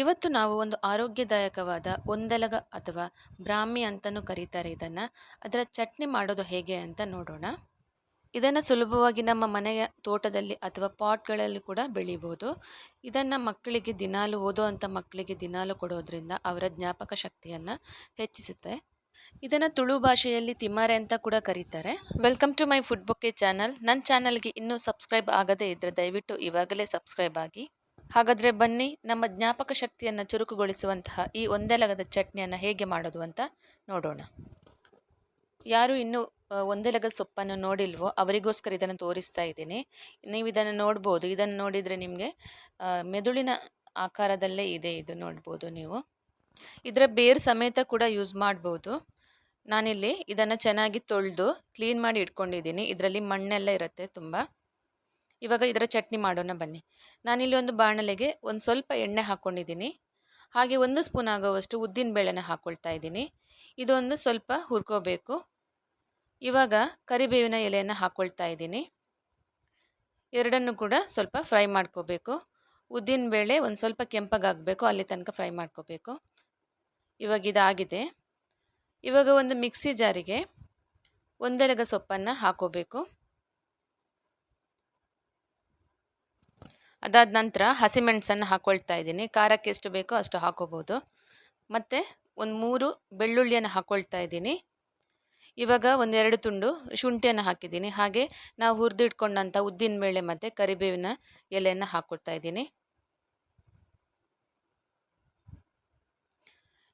ಇವತ್ತು ನಾವು ಒಂದು ಆರೋಗ್ಯದಾಯಕವಾದ ಒಂದೆಲಗ ಅಥವಾ ಬ್ರಾಹ್ಮಿ ಅಂತಲೂ ಕರೀತಾರೆ ಇದನ್ನು. ಅದರ ಚಟ್ನಿ ಮಾಡೋದು ಹೇಗೆ ಅಂತ ನೋಡೋಣ. ಇದನ್ನು ಸುಲಭವಾಗಿ ನಮ್ಮ ಮನೆಯ ತೋಟದಲ್ಲಿ ಅಥವಾ ಪಾಟ್ಗಳಲ್ಲಿ ಕೂಡ ಬೆಳಿಬೋದು. ಇದನ್ನು ಮಕ್ಕಳಿಗೆ ದಿನಾಲು ಓದೋ ಅಂಥ ಮಕ್ಕಳಿಗೆ ದಿನಾಲು ಕೊಡೋದ್ರಿಂದ ಅವರ ಜ್ಞಾಪಕ ಶಕ್ತಿಯನ್ನು ಹೆಚ್ಚಿಸುತ್ತೆ. ಇದನ್ನು ತುಳು ಭಾಷೆಯಲ್ಲಿ ತಿಮಾರೆ ಅಂತ ಕೂಡ ಕರೀತಾರೆ. ವೆಲ್ಕಮ್ ಟು ಮೈ ಫುಡ್ ಬೊಕ್ಕೆ ಚಾನಲ್ ನನ್ನ ಚಾನಲ್ಗೆ ಇನ್ನೂ ಸಬ್ಸ್ಕ್ರೈಬ್ ಆಗದೇ ಇದ್ದರೆ ದಯವಿಟ್ಟು ಇವಾಗಲೇ ಸಬ್ಸ್ಕ್ರೈಬ್ ಆಗಿ. ಹಾಗಾದರೆ ಬನ್ನಿ, ನಮ್ಮ ಜ್ಞಾಪಕ ಶಕ್ತಿಯನ್ನು ಚುರುಕುಗೊಳಿಸುವಂತಹ ಈ ಒಂದೆಲಗದ ಚಟ್ನಿಯನ್ನು ಹೇಗೆ ಮಾಡೋದು ಅಂತ ನೋಡೋಣ. ಯಾರು ಇನ್ನೂ ಒಂದೆಲಗ ಸೊಪ್ಪನ್ನು ನೋಡಿಲ್ವೋ ಅವರಿಗೋಸ್ಕರ ಇದನ್ನು ತೋರಿಸ್ತಾ ಇದ್ದೀನಿ. ನೀವು ಇದನ್ನು ನೋಡ್ಬೋದು. ಇದನ್ನು ನೋಡಿದರೆ ನಿಮಗೆ ಮೆದುಳಿನ ಆಕಾರದಲ್ಲೇ ಇದೆ ಇದು ನೋಡ್ಬೋದು ನೀವು. ಇದರ ಬೇರು ಸಮೇತ ಕೂಡ ಯೂಸ್ ಮಾಡ್ಬೋದು. ನಾನಿಲ್ಲಿ ಇದನ್ನು ಚೆನ್ನಾಗಿ ತೊಳೆದು ಕ್ಲೀನ್ ಮಾಡಿ ಇಟ್ಕೊಂಡಿದ್ದೀನಿ. ಇದರಲ್ಲಿ ಮಣ್ಣೆಲ್ಲ ಇರುತ್ತೆ ತುಂಬ. ಇವಾಗ ಇದರ ಚಟ್ನಿ ಮಾಡೋಣ ಬನ್ನಿ. ನಾನಿಲ್ಲಿ ಒಂದು ಬಾಣಲೆಗೆ ಒಂದು ಸ್ವಲ್ಪ ಎಣ್ಣೆ ಹಾಕ್ಕೊಂಡಿದ್ದೀನಿ ಹಾಗೆ ಒಂದು ಸ್ಪೂನ್ ಆಗೋವಷ್ಟು ಉದ್ದಿನ ಬೇಳೆನ ಹಾಕ್ಕೊಳ್ತಾ ಇದ್ದೀನಿ. ಇದೊಂದು ಸ್ವಲ್ಪ ಹುರ್ಕೋಬೇಕು. ಇವಾಗ ಕರಿಬೇವಿನ ಎಲೆಯನ್ನು ಹಾಕ್ಕೊಳ್ತಾ ಇದ್ದೀನಿ. ಎರಡನ್ನು ಕೂಡ ಸ್ವಲ್ಪ ಫ್ರೈ ಮಾಡ್ಕೋಬೇಕು. ಉದ್ದಿನ ಬೇಳೆ ಒಂದು ಸ್ವಲ್ಪ ಕೆಂಪಗಾಗಬೇಕು, ಅಲ್ಲಿ ತನಕ ಫ್ರೈ ಮಾಡ್ಕೋಬೇಕು. ಇವಾಗ ಇದಾಗಿದೆ. ಇವಾಗ ಒಂದು ಮಿಕ್ಸಿ ಜಾರಿಗೆ ಒಂದೆಲಗ ಸೊಪ್ಪನ್ನು ಹಾಕೋಬೇಕು. ಅದಾದ ನಂತರ ಹಸಿಮೆಣಸನ್ನು ಹಾಕ್ಕೊಳ್ತಾ ಇದ್ದೀನಿ. ಖಾರಕ್ಕೆ ಎಷ್ಟು ಬೇಕೋ ಅಷ್ಟು ಹಾಕೋಬೋದು. ಮತ್ತು ಒಂದು ಮೂರು ಬೆಳ್ಳುಳ್ಳಿಯನ್ನು ಹಾಕ್ಕೊಳ್ತಾ ಇದ್ದೀನಿ. ಇವಾಗ ಒಂದೆರಡು ತುಂಡು ಶುಂಠಿಯನ್ನು ಹಾಕಿದ್ದೀನಿ. ಹಾಗೆ ನಾವು ಹುರಿದಿಟ್ಕೊಂಡಂಥ ಉದ್ದಿನ ಬೇಳೆ ಮತ್ತು ಕರಿಬೇವಿನ ಎಲೆಯನ್ನು ಹಾಕ್ಕೊಳ್ತಾ ಇದ್ದೀನಿ.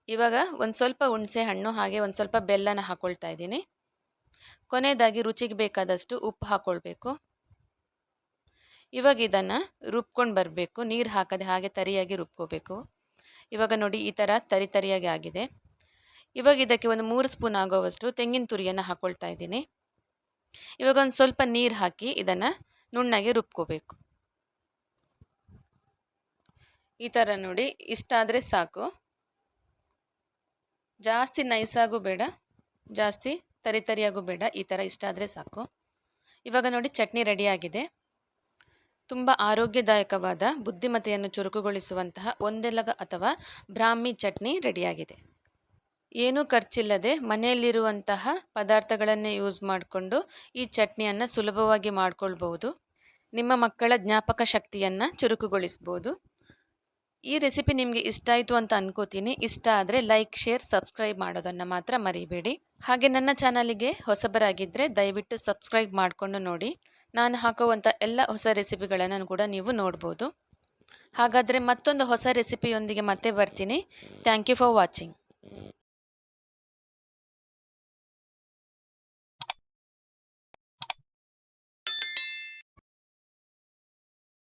ಇವಾಗ ಒಂದು ಸ್ವಲ್ಪ ಹುಣಸೆ ಹಣ್ಣು ಹಾಗೆ ಒಂದು ಸ್ವಲ್ಪ ಬೆಲ್ಲನ ಹಾಕ್ಕೊಳ್ತಾ ಇದ್ದೀನಿ. ಕೊನೆಯದಾಗಿ ರುಚಿಗೆ ಬೇಕಾದಷ್ಟು ಉಪ್ಪು ಹಾಕ್ಕೊಳ್ಬೇಕು ಇವಾಗ ಇದನ್ನು ರುಬ್ಕೊಂಡು ಬರಬೇಕು. ನೀರು ಹಾಕದೆ ಹಾಗೆ ತರಿಯಾಗಿ ರುಬ್ಕೋಬೇಕು. ಇವಾಗ ನೋಡಿ ಈ ಥರ ತರಿ ತರಿಯಾಗಿ ಆಗಿದೆ. ಇವಾಗ ಇದಕ್ಕೆ ಒಂದು ಮೂರು ಸ್ಪೂನ್ ಆಗೋವಷ್ಟು ತೆಂಗಿನ ತುರಿಯನ್ನು ಹಾಕ್ಕೊಳ್ತಾ ಇದ್ದೀನಿ. ಇವಾಗ ಒಂದು ಸ್ವಲ್ಪ ನೀರು ಹಾಕಿ ಇದನ್ನು ನುಣ್ಣಗೆ ರುಬ್ಕೋಬೇಕು. ಈ ಥರ ನೋಡಿ ಇಷ್ಟ ಆದರೆ ಸಾಕು. ಜಾಸ್ತಿ ನೈಸಾಗೂ ಬೇಡ. ಜಾಸ್ತಿ ತರಿತರಿಯಾಗೂ ಬೇಡ. ಈ ಥರ ಇಷ್ಟ ಆದರೆ ಸಾಕು. ಇವಾಗ ನೋಡಿ ಚಟ್ನಿ ರೆಡಿಯಾಗಿದೆ ತುಂಬ ಆರೋಗ್ಯದಾಯಕವಾದ ಬುದ್ಧಿಮತೆಯನ್ನು ಚುರುಕುಗೊಳಿಸುವಂತಹ ಒಂದೆಲಗ ಅಥವಾ ಬ್ರಾಹ್ಮಿ ಚಟ್ನಿ ರೆಡಿಯಾಗಿದೆ. ಏನೂ ಖರ್ಚಿಲ್ಲದೆ ಮನೆಯಲ್ಲಿರುವಂತಹ ಪದಾರ್ಥಗಳನ್ನೇ ಯೂಸ್ ಮಾಡಿಕೊಂಡು ಈ ಚಟ್ನಿಯನ್ನು ಸುಲಭವಾಗಿ ಮಾಡ್ಕೊಳ್ಬೋದು ನಿಮ್ಮ ಮಕ್ಕಳ ಜ್ಞಾಪಕ ಶಕ್ತಿಯನ್ನು ಚುರುಕುಗೊಳಿಸ್ಬೋದು. ಈ ರೆಸಿಪಿ ನಿಮಗೆ ಇಷ್ಟ ಆಯಿತು ಅಂತ ಅನ್ಕೋತೀನಿ. ಇಷ್ಟ ಆದರೆ ಲೈಕ್, ಶೇರ್, ಸಬ್ಸ್ಕ್ರೈಬ್ ಮಾಡೋದನ್ನು ಮಾತ್ರ ಮರಿಬೇಡಿ. ಹಾಗೆ ನನ್ನ ಚಾನಲಿಗೆ ಹೊಸಬರಾಗಿದ್ದರೆ ದಯವಿಟ್ಟು ಸಬ್ಸ್ಕ್ರೈಬ್ ಮಾಡಿಕೊಂಡು ನೋಡಿ. ನಾನು ಹಾಕುವಂಥ ಎಲ್ಲ ಹೊಸ ರೆಸಿಪಿಗಳನ್ನು ಕೂಡ ನೀವು ನೋಡ್ಬೋದು. ಹಾಗಾದರೆ ಮತ್ತೊಂದು ಹೊಸ ರೆಸಿಪಿಯೊಂದಿಗೆ ಮತ್ತೆ ಬರ್ತೀನಿ. Thank you for watching